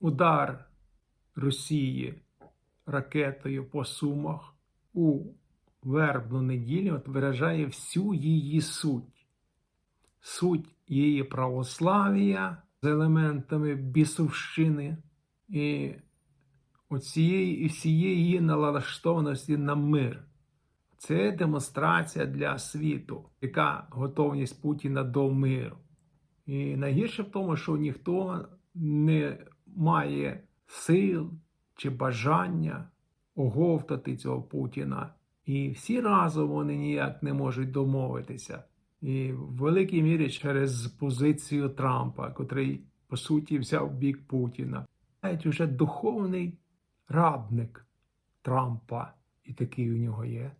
удар Росії ракетою по Сумах у вербну неділю от виражає всю її суть. Суть її православ'я з елементами бісовщини і оцієї і всієї її налаштованості на мир. Це демонстрація для світу, яка готовність Путіна до миру. І найгірше в тому, що ніхто не має сил чи бажання оговтати цього Путіна. І всі разом вони ніяк не можуть домовитися. І в великій мірі через позицію Трампа, котрий по суті взяв бік Путіна. Навіть уже духовний радник Трампа, і такий у нього є,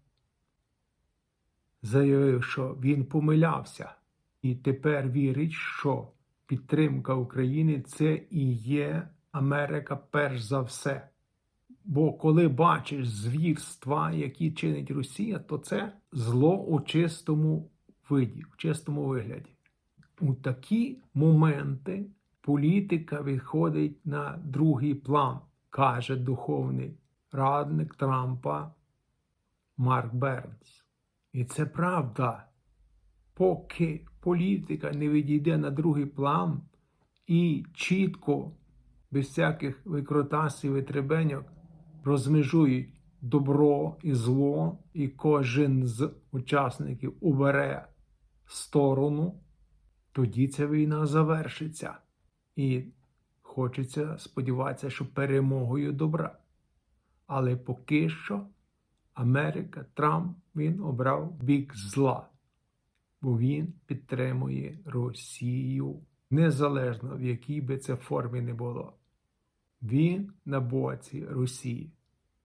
заявив, що він помилявся, і тепер вірить, що підтримка України це і є Америка перш за все. Бо коли бачиш звірства, які чинить Росія, то це зло у чистому виді, в чистому вигляді. У такі моменти політика відходить на другий план, каже духовний радник Трампа Марк Бернс. І це правда. Поки політика не відійде на другий план і чітко, без всяких викрутасів і требеньок, розмежують добро і зло, і кожен з учасників убере сторону, тоді ця війна завершиться. І хочеться сподіватися, що перемогою добра. Але поки що Америка, Трамп, він обрав бік зла, бо він підтримує Росію незалежно в якій би це формі не було. Він на боці Росії.